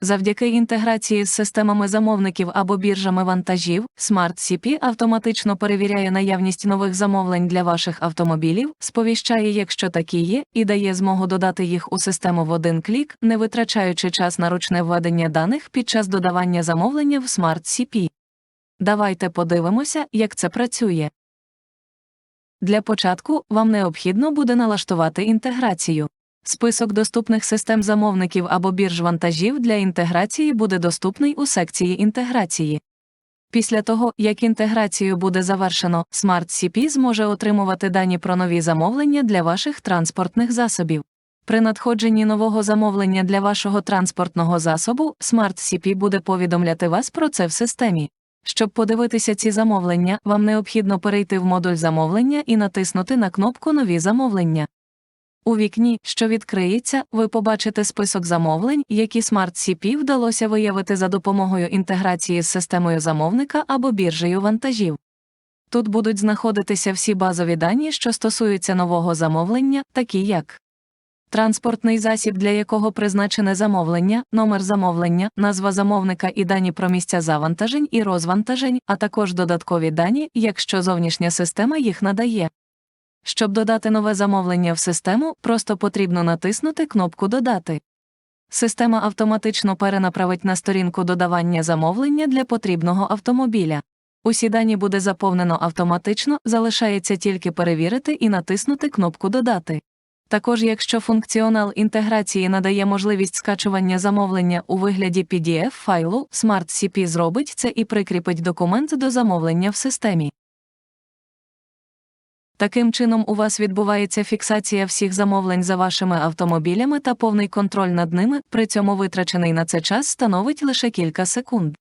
Завдяки інтеграції з системами замовників або біржами вантажів, SmartCP автоматично перевіряє наявність нових замовлень для ваших автомобілів, сповіщає, якщо такі є, і дає змогу додати їх у систему в один клік, не витрачаючи час на ручне введення даних під час додавання замовлення в SmartCP. Давайте подивимося, як це працює. Для початку вам необхідно буде налаштувати інтеграцію. Список доступних систем замовників або бірж вантажів для інтеграції буде доступний у секції інтеграції. Після того, як інтеграцію буде завершено, SmartCP зможе отримувати дані про нові замовлення для ваших транспортних засобів. При надходженні нового замовлення для вашого транспортного засобу SmartCP буде повідомляти вас про це в системі. Щоб подивитися ці замовлення, вам необхідно перейти в модуль замовлення і натиснути на кнопку Нові замовлення. У вікні, що відкриється, ви побачите список замовлень, які SmartCP вдалося виявити за допомогою інтеграції з системою замовника або біржею вантажів. Тут будуть знаходитися всі базові дані, що стосуються нового замовлення, такі як транспортний засіб, для якого призначене замовлення, номер замовлення, назва замовника і дані про місця завантажень і розвантажень, а також додаткові дані, якщо зовнішня система їх надає. Щоб додати нове замовлення в систему, просто потрібно натиснути кнопку Додати. Система автоматично перенаправить на сторінку додавання замовлення для потрібного автомобіля. Усі дані буде заповнено автоматично, залишається тільки перевірити і натиснути кнопку Додати. Також, якщо функціонал інтеграції надає можливість скачування замовлення у вигляді PDF файлу, SmartCP зробить це і прикріпить документ до замовлення в системі. Таким чином, у вас відбувається фіксація всіх замовлень за вашими автомобілями та повний контроль над ними, при цьому витрачений на це час становить лише кілька секунд.